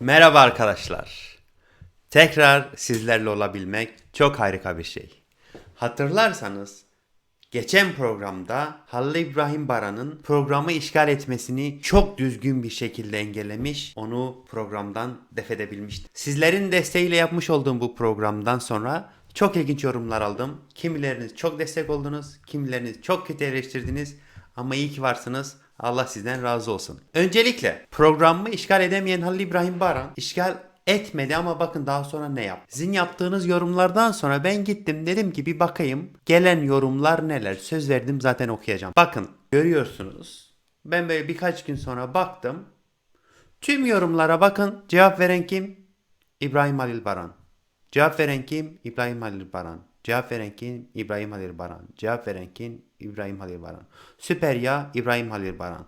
Merhaba arkadaşlar. Tekrar sizlerle olabilmek çok harika bir şey. Hatırlarsanız geçen programda Halil İbrahim Baran'ın programı işgal etmesini çok düzgün bir şekilde engellemiş, onu programdan defedebilmişti. Sizlerin desteğiyle yapmış olduğum bu programdan sonra çok ilginç yorumlar aldım. Kimileriniz çok destek oldunuz, kimileriniz çok kötü eleştirdiniz ama iyi ki varsınız. Allah sizden razı olsun. Öncelikle programımı işgal edemeyen Halil İbrahim Baran işgal etmedi ama bakın daha sonra ne yaptı. Sizin yaptığınız yorumlardan sonra ben gittim dedim ki bir bakayım gelen yorumlar neler. Söz verdim zaten okuyacağım. Bakın görüyorsunuz. Ben böyle birkaç gün sonra baktım. Tüm yorumlara bakın. Cevap veren kim? İbrahim Halil Baran. Cevap veren kim? İbrahim Halil Baran. Cevap veren kim? İbrahim Halil Baran. Cevap veren kim? İbrahim Halil Baran. Süper ya İbrahim Halil Baran.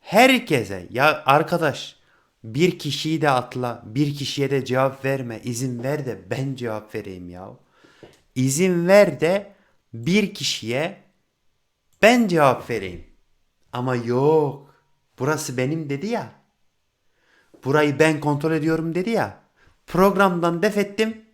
Herkese ya arkadaş bir kişiyi de atla, bir kişiye de cevap verme, izin ver de ben cevap vereyim ya. İzin ver de bir kişiye ben cevap vereyim. Ama yok. Burası benim dedi ya. Burayı ben kontrol ediyorum dedi ya. Programdan def ettim.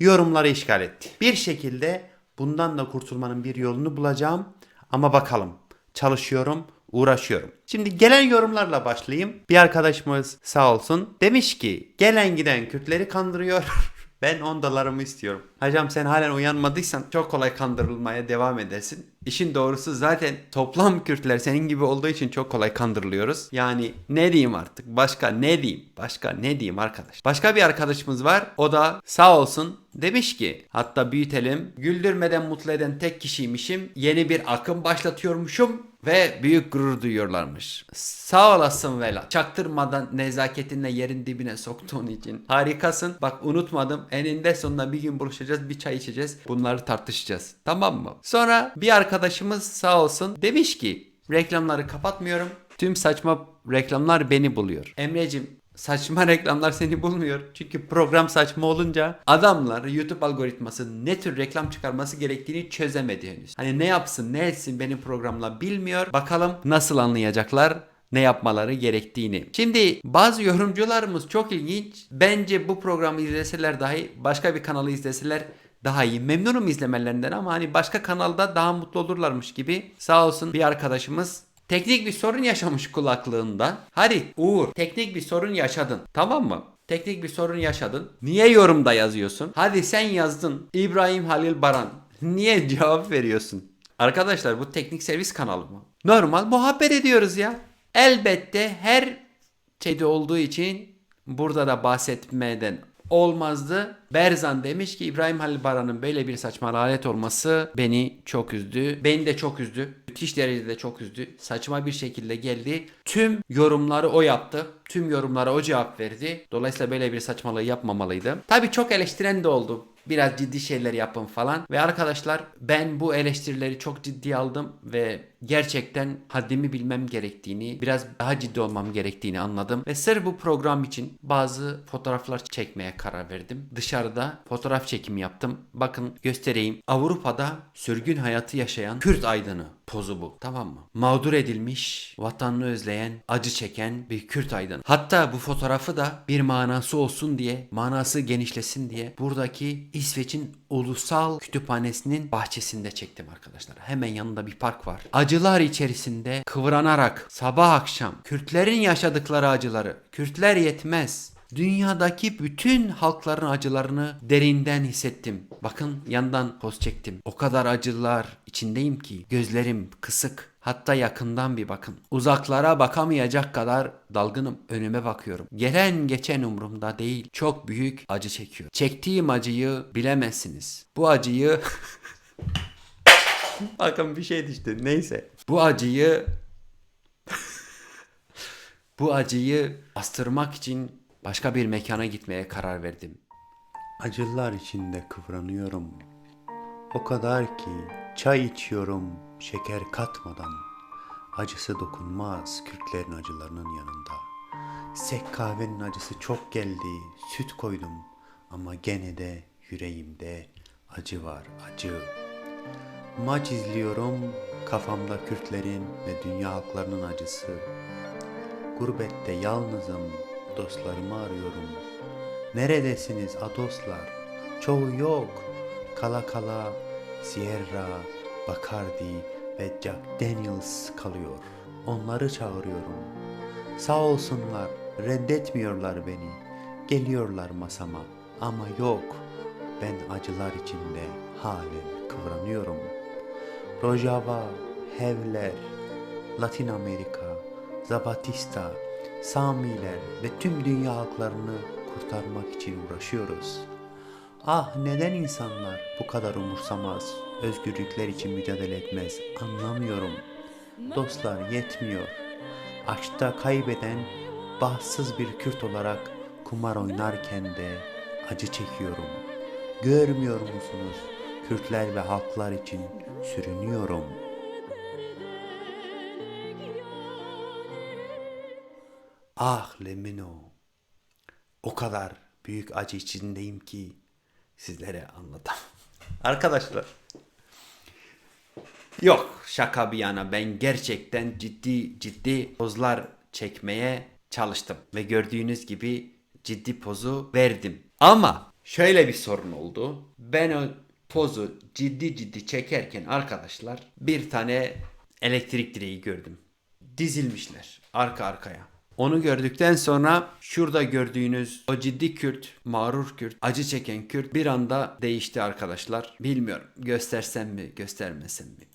Yorumları işgal etti. Bir şekilde bundan da kurtulmanın bir yolunu bulacağım. Ama bakalım. Çalışıyorum, uğraşıyorum. Şimdi gelen yorumlarla başlayayım. Bir arkadaşımız sağ olsun. Demiş ki gelen giden Kürtleri kandırıyor. Ben 10 dolarımı istiyorum. Hocam sen halen uyanmadıysan çok kolay kandırılmaya devam edersin. İşin doğrusu zaten toplam Kürtler senin gibi olduğu için çok kolay kandırılıyoruz. Yani ne diyeyim artık? Başka ne diyeyim? Başka ne diyeyim arkadaş? Başka bir arkadaşımız var. O da sağ olsun demiş ki hatta büyütelim. Güldürmeden mutlu eden tek kişiymişim. Yeni bir akım başlatıyormuşum ve büyük gurur duyuyorlarmış. Sağ olasın Vela. Çaktırmadan nezaketinle yerin dibine soktuğun için. Harikasın. Bak unutmadım. Eninde sonunda bir gün buluşacağız. Bir çay içeceğiz. Bunları tartışacağız. Tamam mı? Sonra bir arkadaşımız sağ olsun demiş ki reklamları kapatmıyorum. Tüm saçma reklamlar beni buluyor. Emrecim saçma reklamlar seni bulmuyor. Çünkü program saçma olunca adamlar YouTube algoritması ne tür reklam çıkarması gerektiğini çözemedi henüz. Hani ne yapsın ne etsin benim programla bilmiyor. Bakalım nasıl anlayacaklar ne yapmaları gerektiğini. Şimdi bazı yorumcularımız çok ilginç. Bence bu programı izleseler dahi başka bir kanalı izleseler daha iyi. Memnunum izlemelerinden ama hani başka kanalda daha mutlu olurlarmış gibi. Sağ olsun bir arkadaşımız Teknik bir sorun yaşamış kulaklığında. Hadi Uğur teknik bir sorun yaşadın. Tamam mı? Teknik bir sorun yaşadın. Niye yorumda yazıyorsun? Hadi sen yazdın. İbrahim Halil Baran. Niye cevap veriyorsun? Arkadaşlar bu teknik servis kanalı mı? Normal muhabbet ediyoruz ya. Elbette her şeyde olduğu için burada da bahsetmeden olmazdı. Berzan demiş ki İbrahim Halil Baran'ın böyle bir saçma alet olması beni çok üzdü. Beni de çok üzdü. Müthiş derecede çok üzdü. Saçma bir şekilde geldi. Tüm yorumları o yaptı. Tüm yorumlara o cevap verdi. Dolayısıyla böyle bir saçmalığı yapmamalıydı. Tabii çok eleştiren de oldu biraz ciddi şeyler yapın falan. Ve arkadaşlar ben bu eleştirileri çok ciddiye aldım ve gerçekten haddimi bilmem gerektiğini, biraz daha ciddi olmam gerektiğini anladım. Ve sırf bu program için bazı fotoğraflar çekmeye karar verdim. Dışarıda fotoğraf çekimi yaptım. Bakın göstereyim. Avrupa'da sürgün hayatı yaşayan Kürt aydını pozu bu. Tamam mı? Mağdur edilmiş, vatanını özleyen, acı çeken bir Kürt aydın. Hatta bu fotoğrafı da bir manası olsun diye, manası genişlesin diye buradaki İsveç'in ulusal kütüphanesinin bahçesinde çektim arkadaşlar. Hemen yanında bir park var. Acılar içerisinde kıvranarak sabah akşam Kürtlerin yaşadıkları acıları, Kürtler yetmez. Dünyadaki bütün halkların acılarını derinden hissettim. Bakın yandan poz çektim. O kadar acılar içindeyim ki gözlerim kısık. Hatta yakından bir bakın. Uzaklara bakamayacak kadar dalgınım. Önüme bakıyorum. Gelen geçen umurumda değil. Çok büyük acı çekiyor. Çektiğim acıyı bilemezsiniz. Bu acıyı... bakın bir şey düştü. Neyse. Bu acıyı... Bu acıyı bastırmak için başka bir mekana gitmeye karar verdim. Acılar içinde kıvranıyorum. O kadar ki çay içiyorum şeker katmadan. Acısı dokunmaz Kürtlerin acılarının yanında. Sek kahvenin acısı çok geldi, süt koydum ama gene de yüreğimde acı var acı. Maç izliyorum kafamda Kürtlerin ve dünya halklarının acısı. Gurbette yalnızım, Dostlarımı arıyorum. Neredesiniz Adoslar? Çoğu yok. Kala kala Sierra, Bacardi ve Jack Daniels kalıyor. Onları çağırıyorum. Sağ olsunlar reddetmiyorlar beni. Geliyorlar masama ama yok. Ben acılar içinde halen kıvranıyorum. Rojava, Hevler, Latin Amerika, Zapatista, Samiler ve tüm dünya halklarını kurtarmak için uğraşıyoruz. Ah neden insanlar bu kadar umursamaz, özgürlükler için mücadele etmez anlamıyorum. Dostlar yetmiyor. Aşkta kaybeden bahtsız bir Kürt olarak kumar oynarken de acı çekiyorum. Görmüyor musunuz? Kürtler ve halklar için sürünüyorum. Ah Lemino. O kadar büyük acı içindeyim ki sizlere anlatamam. Arkadaşlar. Yok şaka bir yana ben gerçekten ciddi ciddi pozlar çekmeye çalıştım. Ve gördüğünüz gibi ciddi pozu verdim. Ama şöyle bir sorun oldu. Ben o pozu ciddi ciddi çekerken arkadaşlar bir tane elektrik direği gördüm. Dizilmişler arka arkaya. Onu gördükten sonra şurada gördüğünüz o ciddi Kürt, mağrur Kürt, acı çeken Kürt bir anda değişti arkadaşlar. Bilmiyorum göstersem mi göstermesem mi.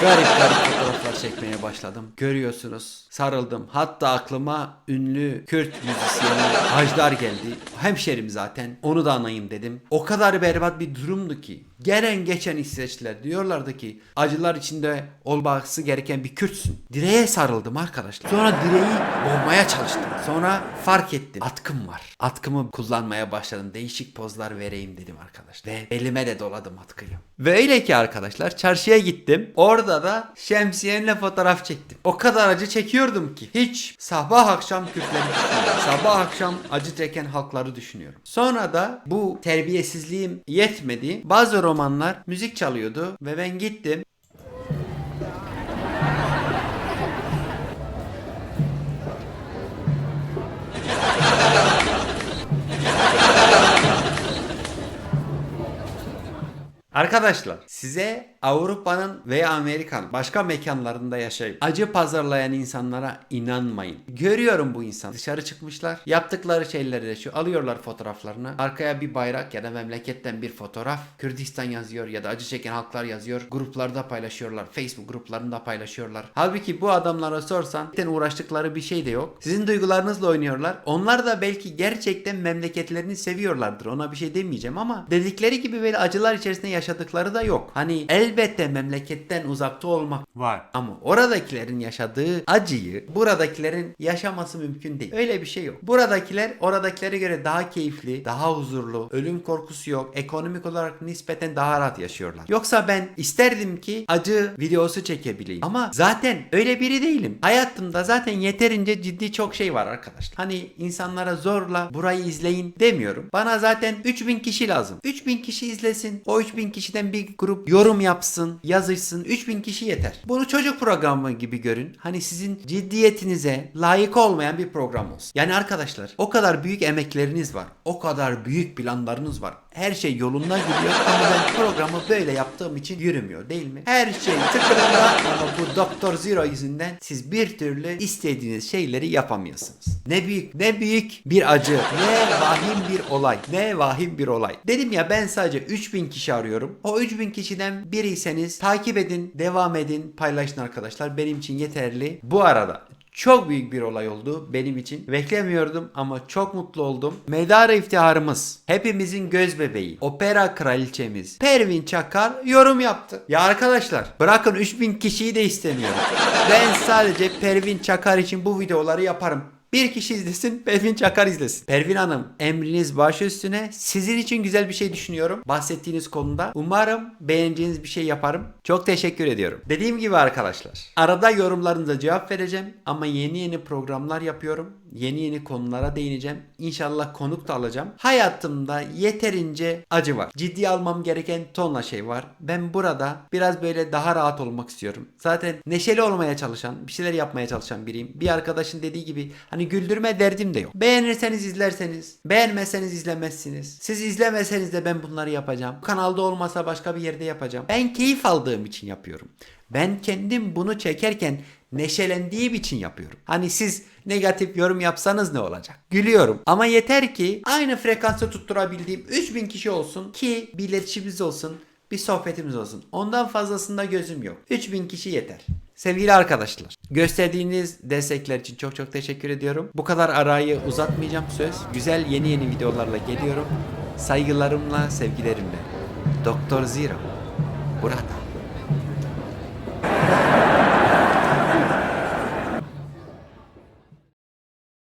Garip garip fotoğraflar çekmeye başladım. Görüyorsunuz. Sarıldım. Hatta aklıma ünlü Kürt müzisyeni Hajdar geldi. Hemşerim zaten. Onu da anayım dedim. O kadar berbat bir durumdu ki. Gelen geçen İsveçliler diyorlardı ki acılar içinde olması gereken bir Kürtsün. Direğe sarıldım arkadaşlar. Sonra direği boğmaya çalıştım. Sonra fark ettim. Atkım var. Atkımı kullanmaya başladım. Değişik pozlar vereyim dedim arkadaşlar. Ve elime de doladım atkıyı. Ve öyle ki arkadaşlar çarşıya gittim. Orada da şemsiyenle fotoğraf çektim. O kadar acı çekiyordum ki. Hiç sabah akşam Kürtleri. Sabah akşam acı çeken halkları düşünüyorum. Sonra da bu terbiyesizliğim yetmedi. Bazı romanlar müzik çalıyordu ve ben gittim. Arkadaşlar size Avrupa'nın veya Amerika'nın başka mekanlarında yaşayıp acı pazarlayan insanlara inanmayın. Görüyorum bu insan. Dışarı çıkmışlar. Yaptıkları şeyleri de şu alıyorlar fotoğraflarını. Arkaya bir bayrak ya da memleketten bir fotoğraf. Kürdistan yazıyor ya da acı çeken halklar yazıyor. Gruplarda paylaşıyorlar. Facebook gruplarında paylaşıyorlar. Halbuki bu adamlara sorsan uğraştıkları bir şey de yok. Sizin duygularınızla oynuyorlar. Onlar da belki gerçekten memleketlerini seviyorlardır. Ona bir şey demeyeceğim ama dedikleri gibi böyle acılar içerisinde yaşadıkları da yok. Hani elbette memleketten uzakta olmak var. Ama oradakilerin yaşadığı acıyı buradakilerin yaşaması mümkün değil. Öyle bir şey yok. Buradakiler oradakilere göre daha keyifli, daha huzurlu, ölüm korkusu yok. Ekonomik olarak nispeten daha rahat yaşıyorlar. Yoksa ben isterdim ki acı videosu çekebileyim. Ama zaten öyle biri değilim. Hayatımda zaten yeterince ciddi çok şey var arkadaşlar. Hani insanlara zorla burayı izleyin demiyorum. Bana zaten 3000 kişi lazım. 3000 kişi izlesin. O 3000 kişiden bir grup yorum yapsın, yazışsın. 3000 kişi yeter. Bunu çocuk programı gibi görün. Hani sizin ciddiyetinize layık olmayan bir program olsun. Yani arkadaşlar o kadar büyük emekleriniz var. O kadar büyük planlarınız var. Her şey yolunda gidiyor ama ben programı böyle yaptığım için yürümüyor değil mi? Her şey tıkırında ama bu Doktor Zero yüzünden siz bir türlü istediğiniz şeyleri yapamıyorsunuz. Ne büyük ne büyük bir acı, ne vahim bir olay, ne vahim bir olay. Dedim ya ben sadece 3000 kişi arıyorum. O 3000 kişiden biriyseniz takip edin, devam edin, paylaşın arkadaşlar. Benim için yeterli. Bu arada çok büyük bir olay oldu benim için. Beklemiyordum ama çok mutlu oldum. Medar iftiharımız, hepimizin göz bebeği, opera kraliçemiz Pervin Çakar yorum yaptı. Ya arkadaşlar bırakın 3000 kişiyi de istemiyorum. Ben sadece Pervin Çakar için bu videoları yaparım. Bir kişi izlesin, Pervin Çakar izlesin. Pervin Hanım, emriniz baş üstüne. Sizin için güzel bir şey düşünüyorum. Bahsettiğiniz konuda. Umarım beğeneceğiniz bir şey yaparım. Çok teşekkür ediyorum. Dediğim gibi arkadaşlar. Arada yorumlarınıza cevap vereceğim. Ama yeni yeni programlar yapıyorum. Yeni yeni konulara değineceğim. İnşallah konuk da alacağım. Hayatımda yeterince acı var. Ciddiye almam gereken tonla şey var. Ben burada biraz böyle daha rahat olmak istiyorum. Zaten neşeli olmaya çalışan, bir şeyler yapmaya çalışan biriyim. Bir arkadaşın dediği gibi hani güldürme derdim de yok. Beğenirseniz izlerseniz, beğenmezseniz izlemezsiniz. Siz izlemeseniz de ben bunları yapacağım. Bu kanalda olmasa başka bir yerde yapacağım. Ben keyif aldığım için yapıyorum. Ben kendim bunu çekerken neşelendiğim için yapıyorum. Hani siz negatif yorum yapsanız ne olacak? Gülüyorum. Ama yeter ki aynı frekansı tutturabildiğim 3000 kişi olsun ki bir iletişimimiz olsun, bir sohbetimiz olsun. Ondan fazlasında gözüm yok. 3000 kişi yeter. Sevgili arkadaşlar, gösterdiğiniz destekler için çok çok teşekkür ediyorum. Bu kadar arayı uzatmayacağım söz. Güzel yeni yeni videolarla geliyorum. Saygılarımla, sevgilerimle. Doktor Zero burada.